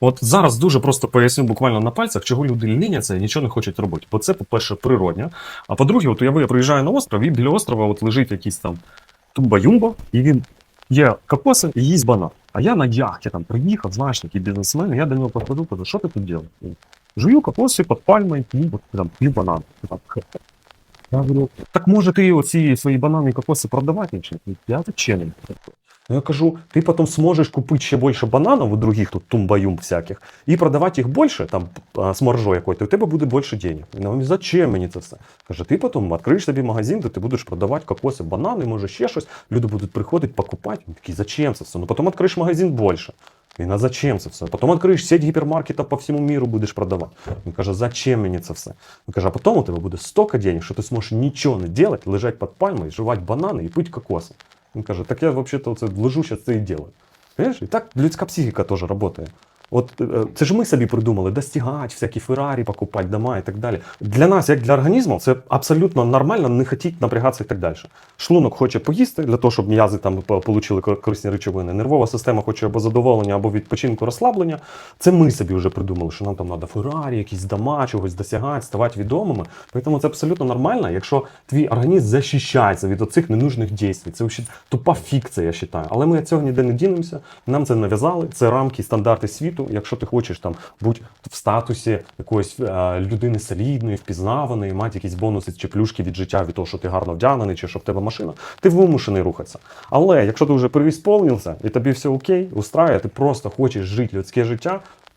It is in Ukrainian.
От зараз дуже просто поясню буквально на пальцях, чого люди ліняться і нічого не хочуть робити. Бо це, по-перше, природня. А по-друге, от уяви, я приїжджаю на остров, і біля острова от лежить якийсь там тумба-юмба, і він є кокоси і їсть банан. А я на яхті там приїхав, знаєш, такий бізнесмен, я до нього підходжу, кажу, що ти тут робиш? Жую кокоси під пальмою, там, п'ю банан. Я говорю, так може ти оці свої банани і кокоси продавати? Я зачем? їм це?» Ну, Я кажу, ти потім зможеш купити ще більше бананів у других тут тумбаюм всяких і продавати їх більше, там а, з маржою якою, то у тебе буде більше денег. Він говорить, зачем мені це все? Каже, ти потім відкриєш собі магазин, де ти будеш продавати кокоси, банани, може ще щось. Люди будуть приходити, покупати. Він такий, зачем це все? Ну потім відкриєш магазин більше. Він, а зачем це все? Потім відкриєш сеть гіпермаркетів по всьому міру будеш продавати. Він каже, зачем мені це все? Він каже, а потім у тебе буде стільки денег, що ти зможеш нічого не робити, лежати під пальмою, жувати банани і пити кокоси. Він каже, так я вообще-то лежу, сейчас це і делаю. Понимаешь? І так людська психіка теж працює. От е, це ж ми собі придумали достигати, всякі Феррарі, покупати дома і так далі. Для нас, як для організму, це абсолютно нормально не хотіти напрягатися і так далі. Шлунок хоче поїсти для того, щоб м'язи там кор- корисні речовини. Нервова система хоче або задоволення, або відпочинку, розслаблення. Це ми собі вже придумали, що нам там треба Феррарі, якісь дома, чогось досягати, ставати відомими. Тому це абсолютно нормально, якщо твій організм захищається від оцих ненужних дій. Це тупа фікція, я вважаю. Але ми цього ніде не дінемося. Нам це нав'язали. Це рамки, стандарти світу. Якщо ти хочеш там бути в статусі якоїсь е, людини солідної, впізнаваної, мати якісь бонуси чи плюшки від життя від того, що ти гарно вдягнений, чи що в тебе машина, ти вимушений рухатися. Але якщо ти вже переісполнився і тобі все окей, устраює, ти просто хочеш жити людське життя.